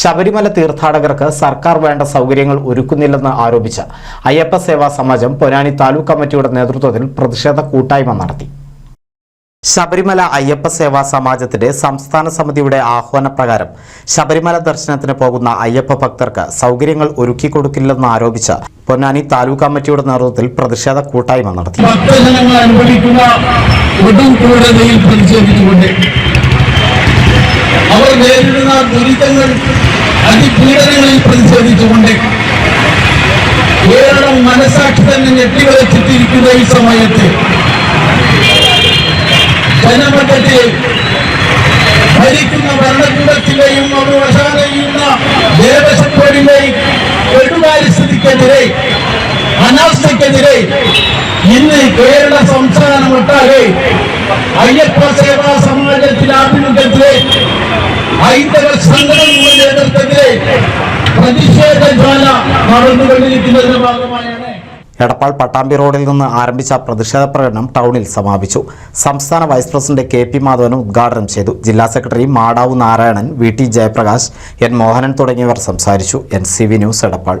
ശബരിമല തീർത്ഥാടകർക്ക് സർക്കാർ വേണ്ട സൗകര്യങ്ങൾ ഒരുക്കുന്നില്ലെന്ന് ആരോപിച്ച് അയ്യപ്പ സേവാ സമാജം പൊന്നാനി താലൂക്ക് കമ്മിറ്റിയുടെ നേതൃത്വത്തിൽ പ്രതിഷേധ കൂട്ടായ്മ നടത്തി. ശബരിമല അയ്യപ്പ സേവാ സമാജത്തിന്റെ സംസ്ഥാന സമിതിയുടെ ആഹ്വാനപ്രകാരം ശബരിമല ദർശനത്തിന് പോകുന്ന അയ്യപ്പ ഭക്തർക്ക് സൗകര്യങ്ങൾ ഒരുക്കിക്കൊടുക്കില്ലെന്ന് ആരോപിച്ച് പൊന്നാനി താലൂക്ക് കമ്മിറ്റിയുടെ നേതൃത്വത്തിൽ പ്രതിഷേധ കൂട്ടായ്മ നടത്തി. ദുരിതങ്ങൾ അതിപീഡനങ്ങളിൽ പ്രതിഷേധിച്ചുകൊണ്ട് കേരളം മനസാക്ഷി തന്നെ ഞെട്ടിവരച്ചിട്ടിരിക്കുന്ന ഈ സമയത്ത് ജനമതത്തെ ഭരിക്കുന്ന ഭരണകൂടത്തിലെയും അവർ വശാലെയ്യുന്ന ദേവസ്വം ബോർഡിന്റെയും കെടുകാര്യസ്ഥിതിക്കെതിരെ അനാസ്ഥയ്ക്കെതിരെ ഇന്ന് കേരള സംസ്ഥാനമൊട്ടാകെ അയ്യപ്പ സേവാ സമാജത്തിന്റെ ആഭിമുഖ്യത്തിലെ ഹൈന്ദവ സംഘടനകളുടെ നേതൃത്വത്തിലെ പ്രതിഷേധ ജ്വാല നടന്നുകൊണ്ടിരിക്കുന്നതിന്റെ ഭാഗമായാണ്. എടപ്പാൾ പട്ടാമ്പി റോഡിൽ നിന്ന് ആരംഭിച്ച പ്രതിഷേധ പ്രകടനം ടൗണിൽ സമാപിച്ചു. സംസ്ഥാന വൈസ് പ്രസിഡന്റ് കെ പി മാധവനും ഉദ്ഘാടനം ചെയ്തു. ജില്ലാ secretary മാടാവു Narayanan V T Jayaprakash N Mohanan തുടങ്ങിയവർ സംസാരിച്ചു. N C V news Edappal.